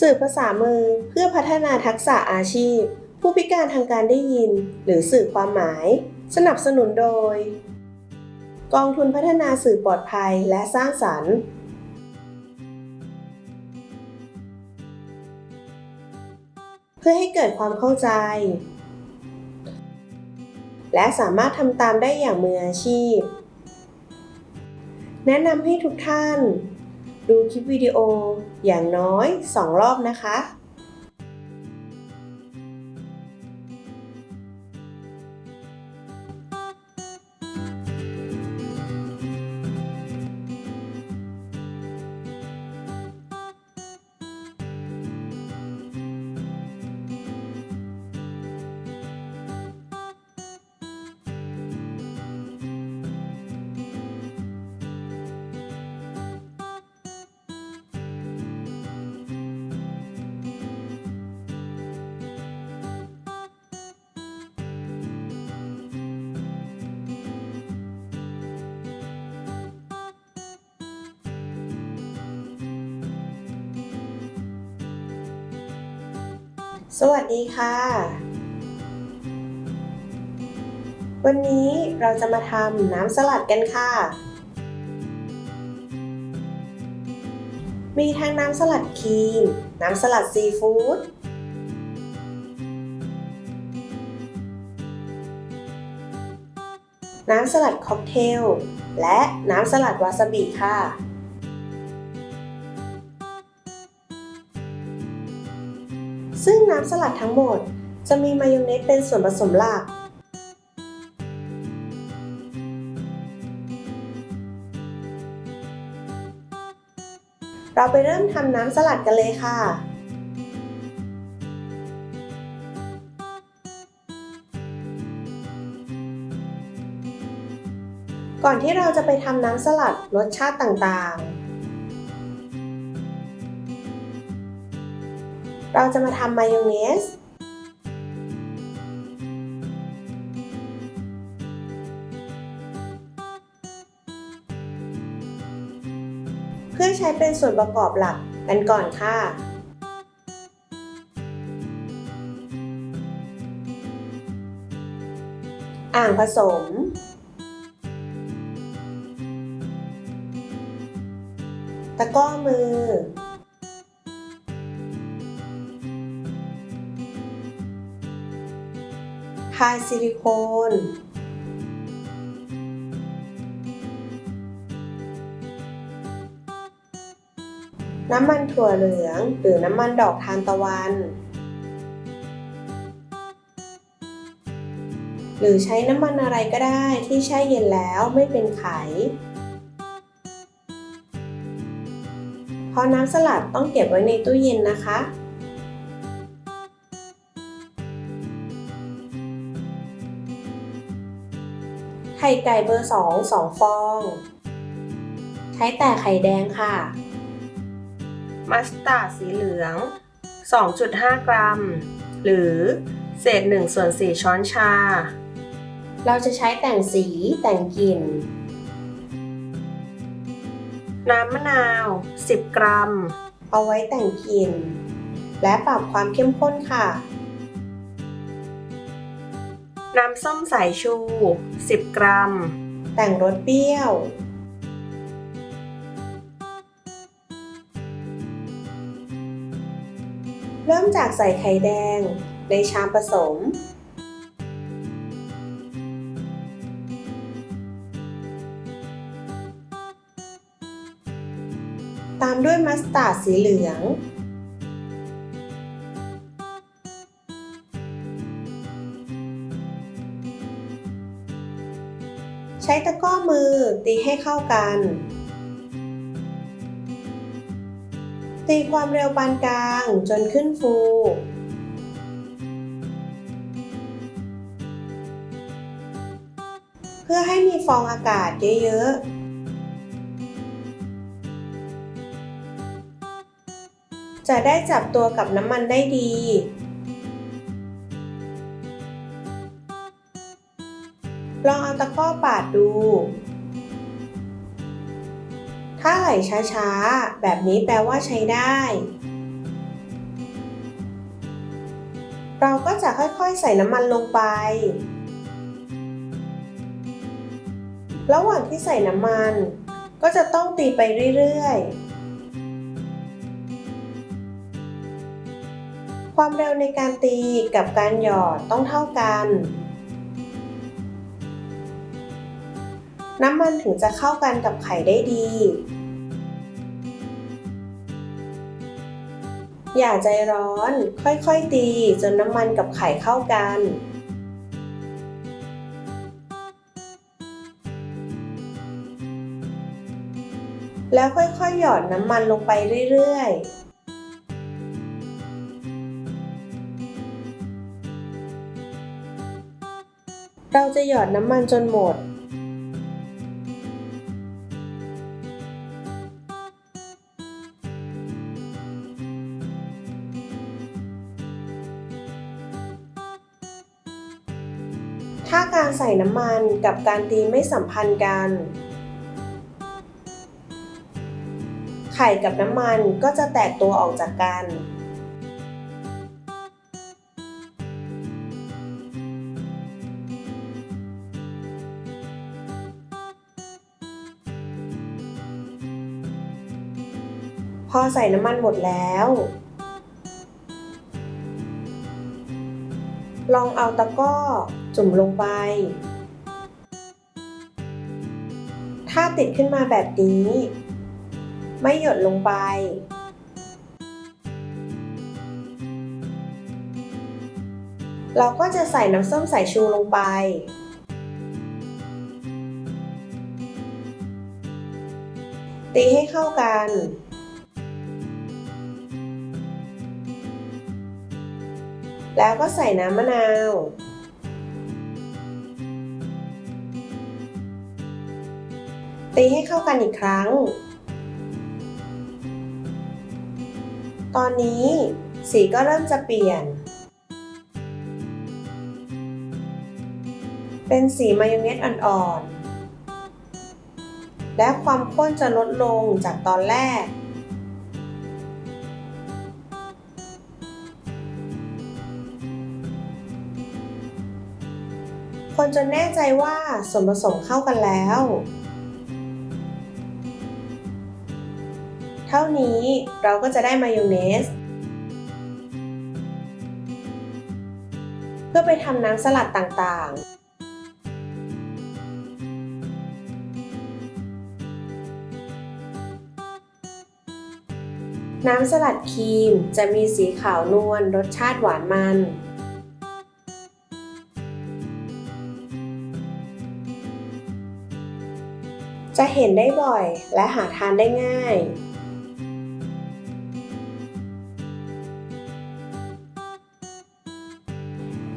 สื่อภาษามือเพื่อพัฒนาทักษะอาชีพ ผู้พิการทางการได้ยิน หรือสื่อความหมาย สนับสนุนโดย กองทุนพัฒนาสื่อปลอดภัยและสร้างสรรค์เพื่อให้เกิดความเข้าใจ และสามารถทำตามได้อย่างมืออาชีพ แนะนำให้ทุกท่าน ดูคลิปวิดีโออย่างน้อย 2 รอบนะคะ สวัสดีค่ะ วันนี้เราจะมาทำน้ำสลัดกันค่ะ มีทั้งน้ำสลัดครีม น้ำสลัดซีฟู้ด น้ำสลัดค็อกเทล และน้ำสลัดวาซาบิค่ะ ซึ่งน้ำสลัดทั้งหมด จะมีมายองเนสเป็นส่วนผสมหลัก เราไปเริ่มทำน้ำสลัดกันเลยค่ะก่อนที่เราจะไปทำน้ำสลัดรสชาติต่างๆ เราจะมาทำมายองเนส เพื่อใช้เป็นส่วนประกอบหลักกันก่อนค่ะอ่างผสม ตะก้อมือ พายซิลิโคนน้ำมันถั่วเหลืองหรือน้ำมันดอกทานตะวัน หรือใช้น้ำมันอะไรก็ได้ที่แช่เย็นแล้วไม่เป็นไขเพราะน้ำสลัดต้องเก็บไว้ในตู้เย็นนะคะ ไข่ไก่เบอร์2 2ฟอง ใช้แต่ไข่แดงค่ะ มัสตาร์ดสีเหลือง 2.5 กรัม หรือเศษ1ส่วน4ช้อนชา เราจะใช้แต่งสีแต่งกลิ่น น้ำมะนาว 10 กรัม เอาไว้แต่งกลิ่น และปรับความเข้มข้นค่ะ น้ำส้มสายชู 10 กรัม แต่งรสเปรี้ยว เริ่มจากใส่ไข่แดงในชามผสม ตามด้วยมัสตาร์ดสีเหลือง ช้ตะก้อมือตีให้เข้ากัน ตีความเร็วปานกลางจนขึ้นฟู เพื่อให้มีฟองอากาศเยอะๆจะได้จับตัวกับน้ำมันได้ดี ลองเอาตะกร้อปาดดู ถ้าไหลช้าๆ แบบนี้แปลว่าใช้ได้ เราก็จะค่อยๆใส่น้ำมันลงไป ระหว่างที่ใส่น้ำมัน ก็จะต้องตีไปเรื่อยๆความเร็วในการตีกับการหยอดต้องเท่ากัน น้ำมันถึงจะเข้ากันกับไข่ได้ดี อย่าใจร้อน ค่อยๆ ตีจนน้ำมันกับไข่เข้ากัน แล้วค่อยๆ หยอดน้ำมันลงไปเรื่อยๆเราจะหยอดน้ำมันจนหมด ถ้าการใส่น้ำมันกับการตีไม่สัมพันธ์กัน ไข่กับน้ำมันก็จะแตกตัวออกจากกัน พอใส่น้ำมันหมดแล้วลองเอาตะกร้อ จุ่มลงไป ถ้าติดขึ้นมาแบบนี้ ไม่หยดลงไป เราก็จะใส่น้ำส้มสายชูลงไป ตีให้เข้ากันแล้วก็ใส่น้ำมะนาว ตีให้เข้ากันอีกครั้ง ตอนนี้สีก็เริ่มจะเปลี่ยน เป็นสีมายองเนสอ่อนๆ และความข้นจะลดลงจากตอนแรก คนจนแน่ใจว่าส่วนผสมเข้ากันแล้ว เท่านี้เราก็จะได้มายองเนส เพื่อไปทำน้ำสลัดต่างๆน้ำสลัดครีมจะมีสีขาวนวลรสชาติหวานมัน จะเห็นได้บ่อยและหาทานได้ง่าย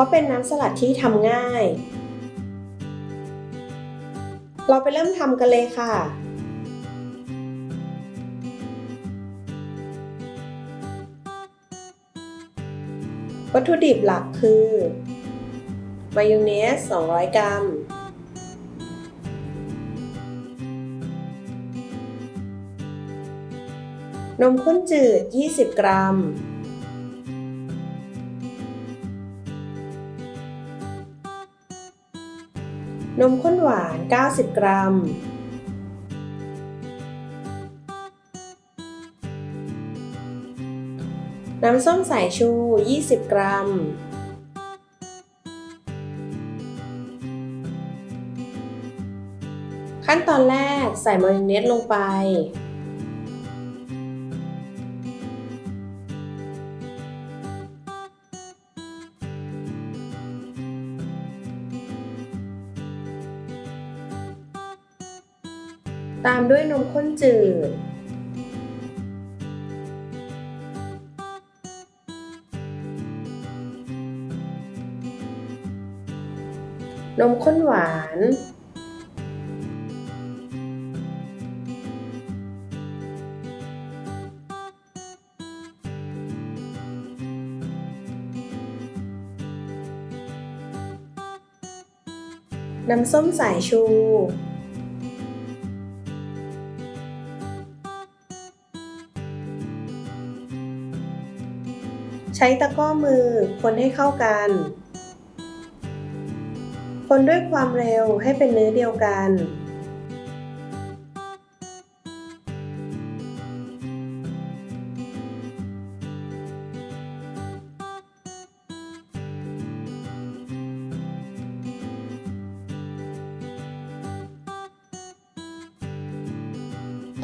ราะเป็นน้ำสลัดที่ทำง่าย เราไปเริ่มทำกันเลยค่ะวัตถุดิบหลักคือมายองเนส 200 กรัม นมข้นจืด 20 กรัม นมข้นหวาน 90 กรัม น้ำส้มสายชู 20 กรัม ขั้นตอนแรกใส่มายองเนสลงไป ตามด้วยนมข้นจืด นมข้นหวาน น้ำส้มสายชู ชช้ตะก้อมือคนให้เข้ากัน คนด้วยความเร็วให้เป็นเนื้อเดียวกัน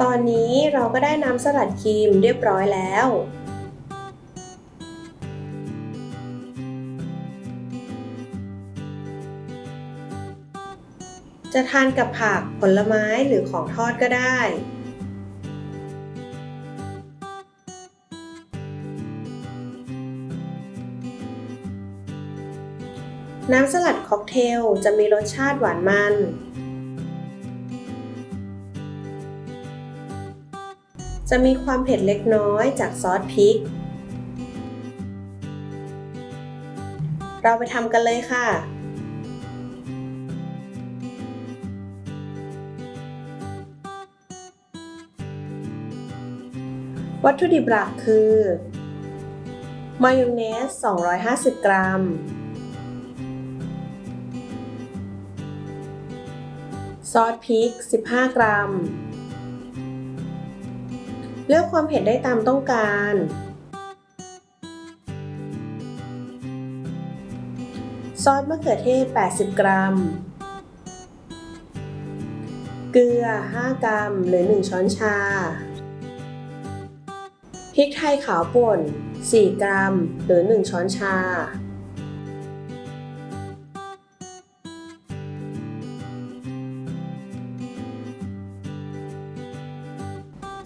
ตอนนี้เราก็ได้น้ำสลัดครีมเรียบร้อยแล้ว จะทานกับผักผลไม้หรือของทอดก็ได้ น้ำสลัดค็อกเทลจะมีรสชาติหวานมัน จะมีความเผ็ดเล็กน้อยจากซอสพริก เราไปทำกันเลยค่ะ วัตถุดิบหลักคือมายองเนส 250 กรัม ซอสพริก 15 กรัม เลือกความเผ็ดได้ตามต้องการ ซอสมะเขือเทศ 80 กรัม เกลือ 5 กรัม หรือ 1 ช้อนชา พริกไทยขาวป่น 4 กรัม หรือ 1 ช้อนชา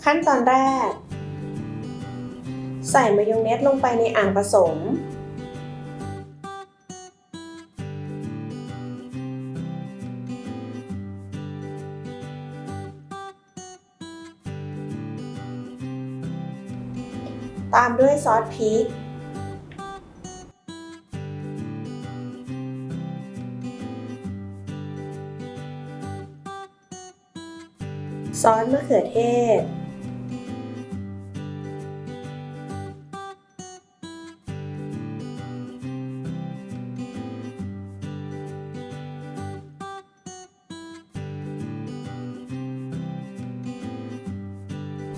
ขั้นตอนแรก ใส่มายองเนสลงไปในอ่างผสม ตามด้วยซอสพริก ซอสมะเขือเทศ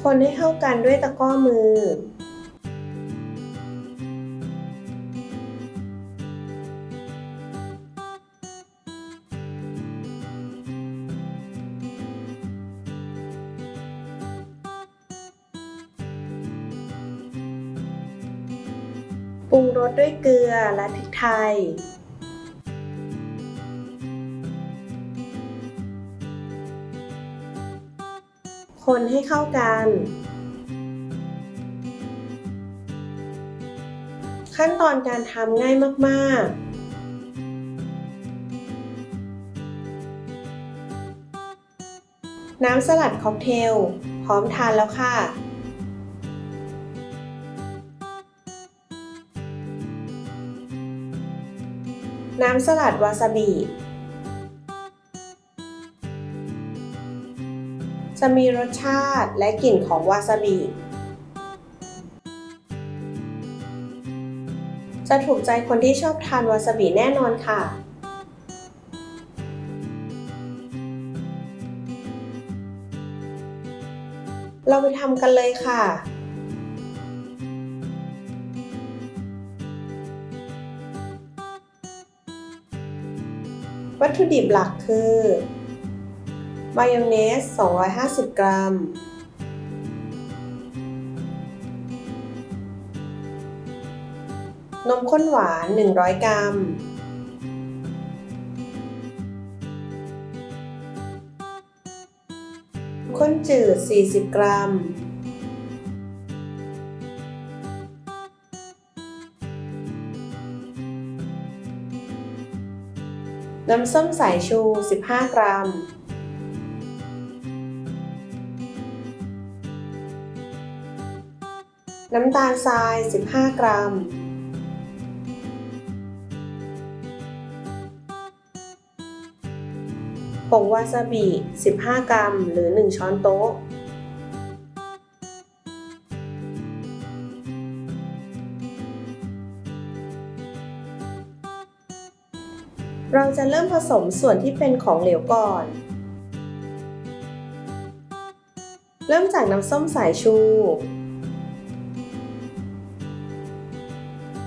คนให้เข้ากันด้วยตะกร้อมือ ด้วยเกลือและพริกไทย คนให้เข้ากัน ขั้นตอนการทำง่ายมากๆน้ำสลัดค็อกเทล พร้อมทานแล้วค่ะ น้ำสลัดวาซาบิ จะมีรสชาติและกลิ่นของวาซาบิ จะถูกใจคนที่ชอบทานวาซาบิแน่นอนค่ะเราไปทำกันเลยค่ะ ตถุดิบหลักคือมายองเนส 250 กรัม นมข้นหวาน 100 กรัม ข้นจืด 40 กรัม น้ำส้มสายชู 15 กรัม น้ำตาลทราย 15 กรัม ผงวาซาบิ 15 กรัม หรือ 1 ช้อนโต๊ะ เราจะเริ่มผสมส่วนที่เป็นของเหลวก่อน เริ่มจากน้ำส้มสายชู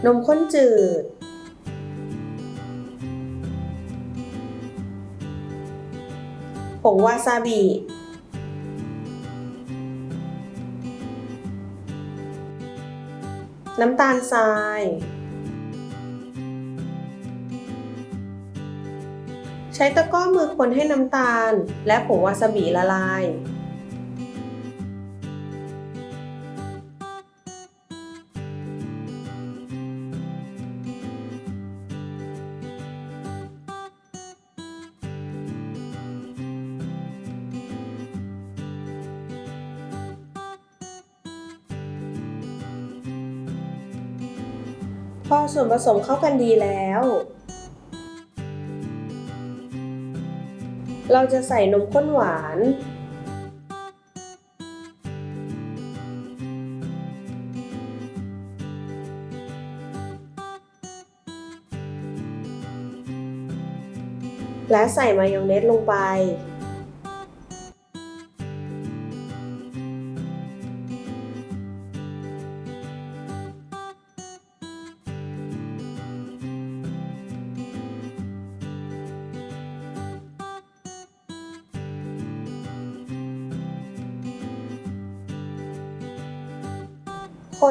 นมข้นจืด ผงวาซาบิ น้ำตาลทราย ใช้ตะกร้อมือคนให้น้ำตาล และผงวาซาบิละลาย พอส่วนผสมเข้ากันดีแล้ว เราจะใส่นมข้นหวาน และใส่มายองเนสลงไป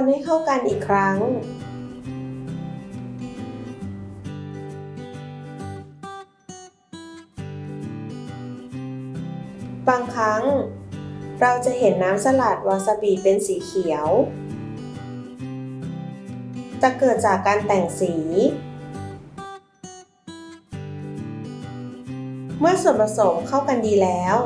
คนให้เข้ากันอีกครั้ง บางครั้ง เราจะเห็นน้ำสลัดวาซาบิเป็นสีเขียว จะเกิดจากการแต่งสี เมื่อส่วนผสมเข้ากันดีแล้ว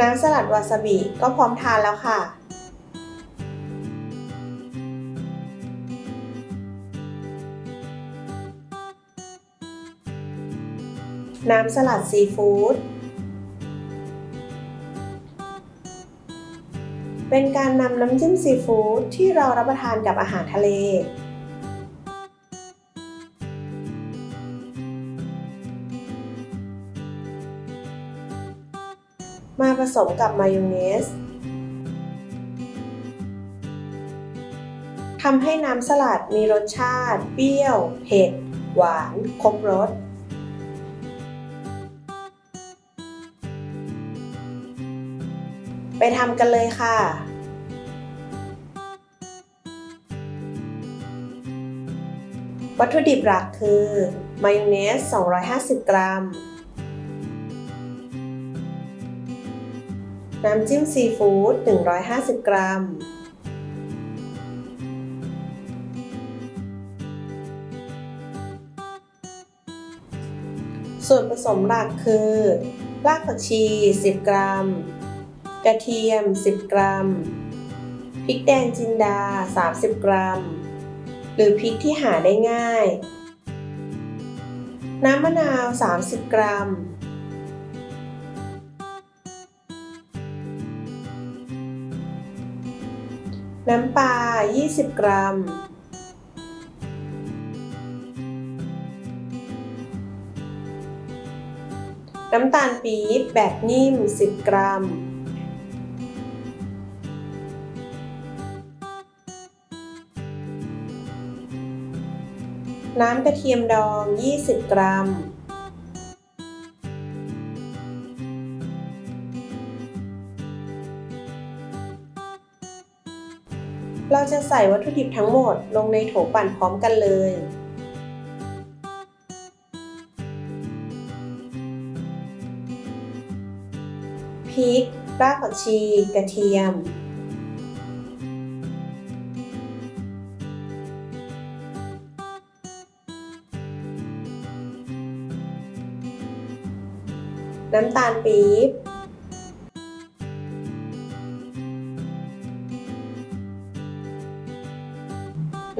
น้ำสลัดวาซาบิก็พร้อมทานแล้วค่ะ น้ำสลัดซีฟู้ด เป็นการนำน้ำจิ้มซีฟู้ดที่เรารับประทานกับอาหารทะเล มาผสมกับมายองเนสทำให้น้ำสลัดมีรสชาติ เปรี้ยว เผ็ด หวาน ครบรส ไปทำกันเลยค่ะวัตถุดิบหลักคือ มายองเนส 250 กรัม น้ำจิ้มซีฟู้ด 150 กรัม ส่วนผสมหลักคือ รากผักชี 10 กรัม กระเทียม 10 กรัม พริกแดงจินดา 30 กรัม หรือพริกที่หาได้ง่าย น้ำมะนาว 30 กรัม น้ำปลา 20 กรัม น้ำตาลปี๊บแบบนิ่ม 10 กรัม น้ำกระเทียมดอง 20 กรัม จะใส่วัตถุดิบทั้งหมดลงในโถปั่นพร้อมกันเลย พริก รากผักชี กระเทียม น้ำตาลปี๊บ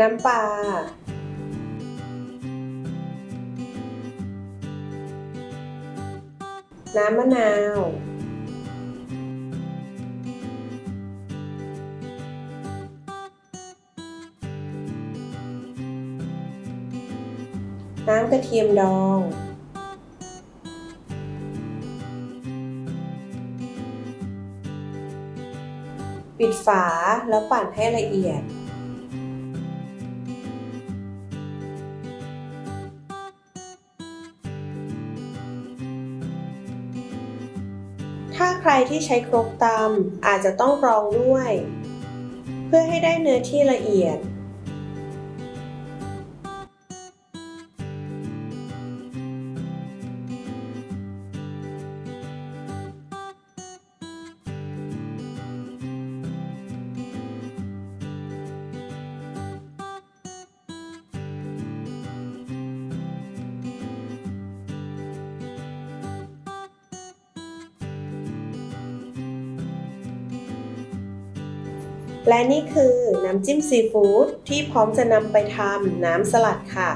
น้ำปลาน้ำมะนาว น้ำกระเทียมดอง ปิดฝาแล้วปั่นให้ละเอียด ที่ใช้ครกตำอาจจะต้องกรองด้วย เพื่อให้ได้เนื้อที่ละเอียด และนี่คือน้ำจิ้มซีฟู้ดที่พร้อมจะนำไปทำน้ำสลัดค่ะ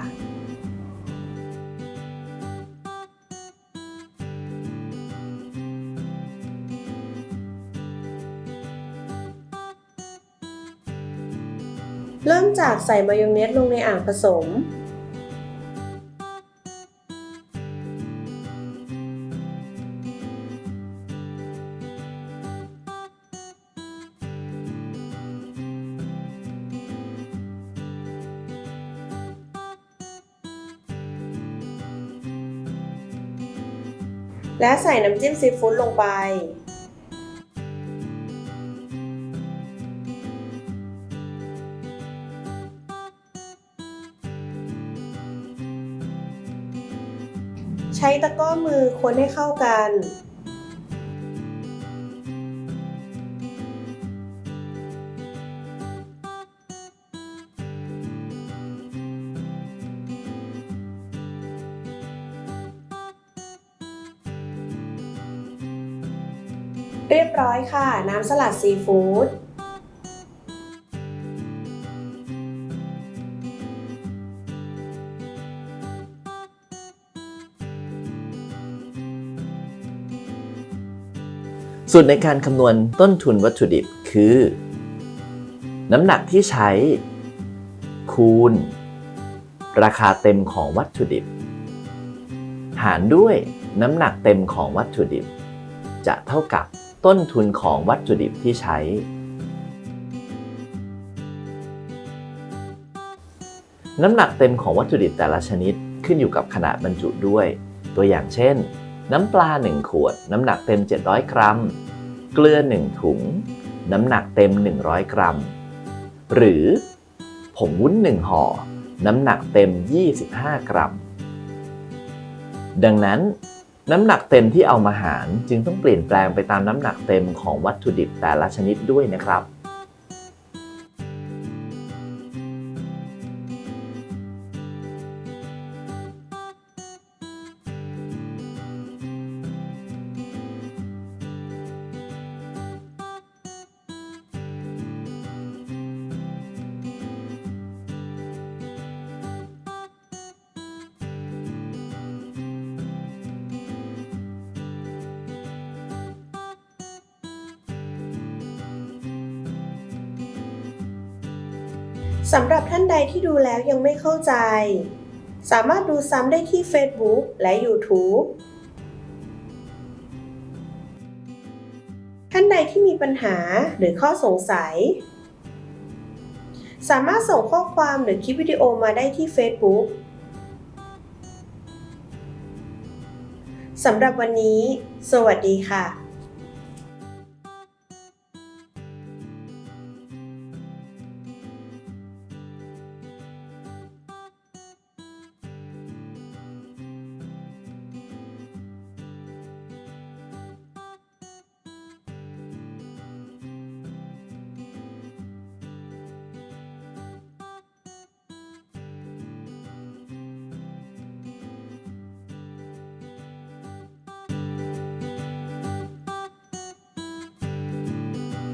เริ่มจากใส่มายองเนสลงในอ่างผสม และใส่น้ำจิ้มซีฟู้ดลงไป ใช้ตะกร้อมือคนให้เข้ากัน ร้อยค่ะ น้ำสลัดซีฟู้ดสูตรในการคำนวณต้นทุนวัตถุดิบคือ น้ำหนักที่ใช้ คูณ ราคาเต็มของวัตถุดิบ หารด้วยน้ำหนักเต็มของวัตถุดิบ จะเท่ากับ ต้นทุนของวัตถุดิบที่ใช้ น้ำหนักเต็มของวัตถุดิบแต่ละชนิดขึ้นอยู่กับขนาดบรรจุด้วย ตัวอย่างเช่น น้ำปลา 1 ขวด น้ำหนักเต็ม 700 กรัม เกลือ 1 ถุง น้ำหนักเต็ม 100 กรัม หรือผงวุ้น 1 ห่อ น้ำหนักเต็ม 25 กรัม ดังนั้น น้ำหนักเต็มที่เอามาหารจึงต้องเปลี่ยนแปลงไปตามน้ำหนักเต็มของวัตถุดิบแต่ละชนิดด้วยนะครับ สำหรับท่านใดที่ดูแล้วยังไม่เข้าใจ สามารถดูซ้ำได้ที่ Facebook และ YouTube ท่านใดที่มีปัญหาหรือข้อสงสัย สามารถส่งข้อความหรือคลิปวิดีโอมาได้ที่ Facebook สำหรับวันนี้ สวัสดีค่ะ